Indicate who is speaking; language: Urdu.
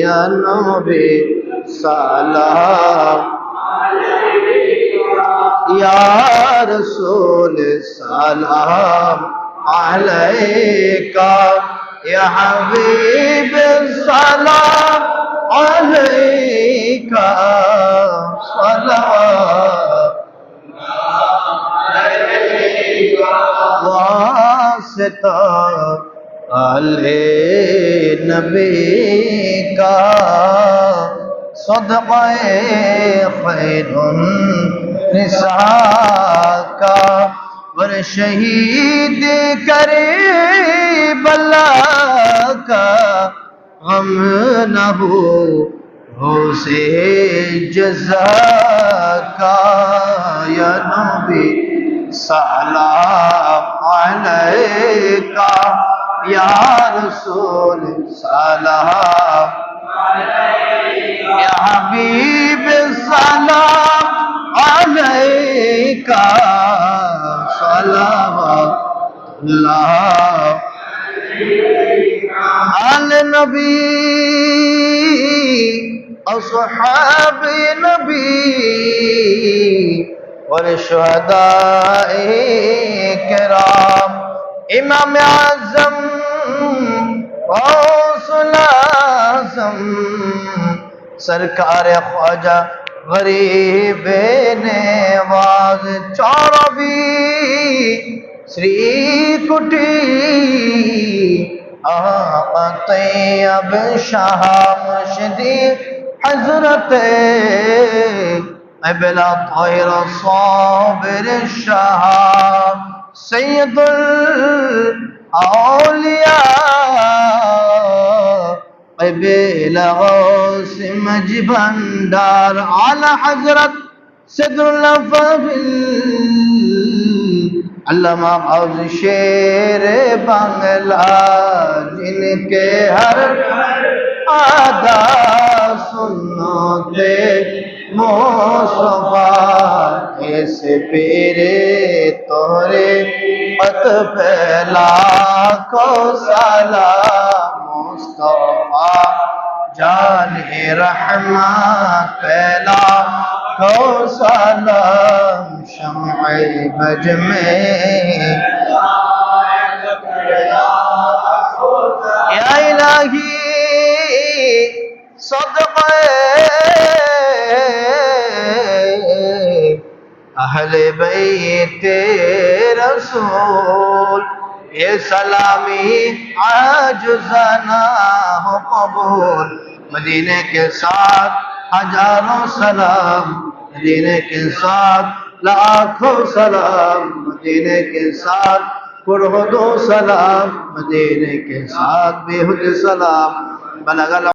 Speaker 1: يا نبي سلام يا رسول سلام عليك يا حبيب السلام عليك صلاة واسطة عليك نبي کا صدقہ خیر نساء کا۔ ور شہید کرے بلا کا۔ غم نہ ہو ہو سے جزا کا۔ یا نبی، سلام علیکہ۔ یا رسول، سلام يا حبيب السلام عليك سلام الله على النبي أصحاب النبي والشهداء الكرام. إمام عزم وصلاة العظم سرکار خواجہ غریب نواز چوربی سری کٹی۔ آقا طیب شاہ مشدی حضرت ابلا طاہر صابر الشاہ سید الاولیاء ابلا غوث مجبندار على حضرت صدر الفضل علامہ غوث شیر بنگلہ جن کے ہر آدھا سنتے مصطفیٰ ایسے پیرے تورے پت پہلا کو سلام مصطفیٰ، جان رحمت پہلا کو سلام شمع بج میں یا الہی صدقہ اہل بیت رسول۔ یہ سلامی عاجزانہ ہو قبول۔ مدینے کے ساتھ ہزاروں سلام، مدینے کے ساتھ لاکھوں سلام، مدینے کے ساتھ قرہد و سلام، مدینے کے ساتھ بے حد سلام۔ بلغ